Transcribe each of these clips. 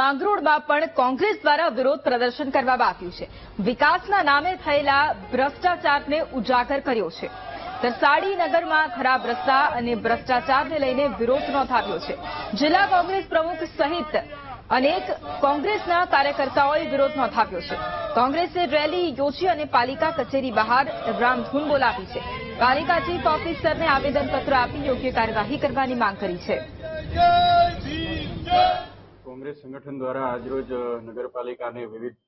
માંગરોળમાં પણ કોંગ્રેસ દ્વારા વિરોધ પ્રદર્શન કરવામાં આવ્યું છે. વિકાસના નામે થયેલા ભ્રષ્ટાચારને ઉજાગર કર્યો છે. તરસાડી નગરમાં ખરાબ રસ્તા અને ભ્રષ્ટાચારને લઈને વિરોધ નોંધાવ્યો છે. જિલ્લા કોંગ્રેસ પ્રમુખ સહિત અનેક કોંગ્રેસના કાર્યકર્તાઓએ વિરોધ નોંધાવ્યો છે. કોંગ્રેસે રેલી યોજી અને પાલિકા કચેરી બહાર રામધૂન બોલાવી છે. પાલિકા ચીફ ઓફિસરને આવેદનપત્ર આપી યોગ્ય કાર્યવાહી કરવાની માંગ કરી છે. કોંગ્રેસ સંગઠન દ્વારા આજરોજ નગરપાલિકાને વિવિધ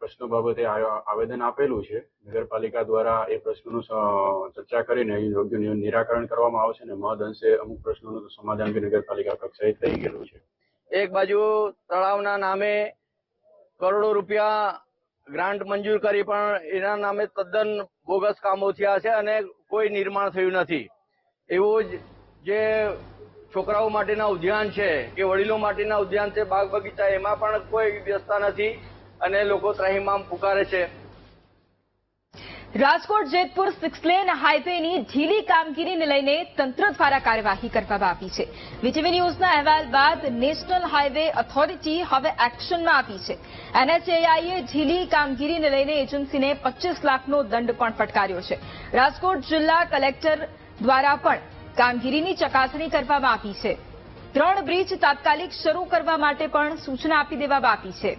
પ્રશ્નો બાબતે આવેદન આપેલું છે. નગરપાલિકા દ્વારા એ પ્રશ્નોનું ચર્ચા કરીને યોગ્ય નિરાકરણ કરવામાં આવશે અને મહદ અંશે અમુક પ્રશ્નોનું સમાધાન બી નગરપાલિકા કક્ષાએ થઈ ગયેલું છે. એક બાજુ તળાવના નામે કરોડો રૂપિયા ગ્રાન્ટ મંજૂર કરી, પણ એના નામે તદ્દન બોગસ કામો થયા છે અને કોઈ નિર્માણ થયું નથી. એવું જ જે છોકરાઓ માટેના ઉદ્યાન છે, કે વડીલો માટેના ઉદ્યાન છે, બાગ બગીચા, એમાં પણ કોઈ વ્યવસ્થા નથી અને લોકો ત્રાહિમામ પુકારે છે. રાજકોટ, જેતપુર સિક્સ લેન હાઈવેની ઢીલી કામગીરીને લઈને તંત્ર દ્વારા કાર્યવાહી કરવામાં આવી છે. વીટીવી ન્યૂઝના અહેવાલ બાદ નેશનલ હાઈવે ઓથોરિટી હવે એક્શનમાં આવી છે. એનએચએઆઈએ ઢીલી કામગીરીને લઈને એજન્સીને પચીસ લાખનો દંડ પણ ફટકાર્યો છે. રાજકોટ જિલ્લા કલેક્ટર દ્વારા પણ કામગીરીની ચકાસણી કરવામાં આવી છે. ત્રણ બ્રિજ તાત્કાલિક શરૂ કરવા માટે પણ સૂચના આપી દેવામાં આવી છે.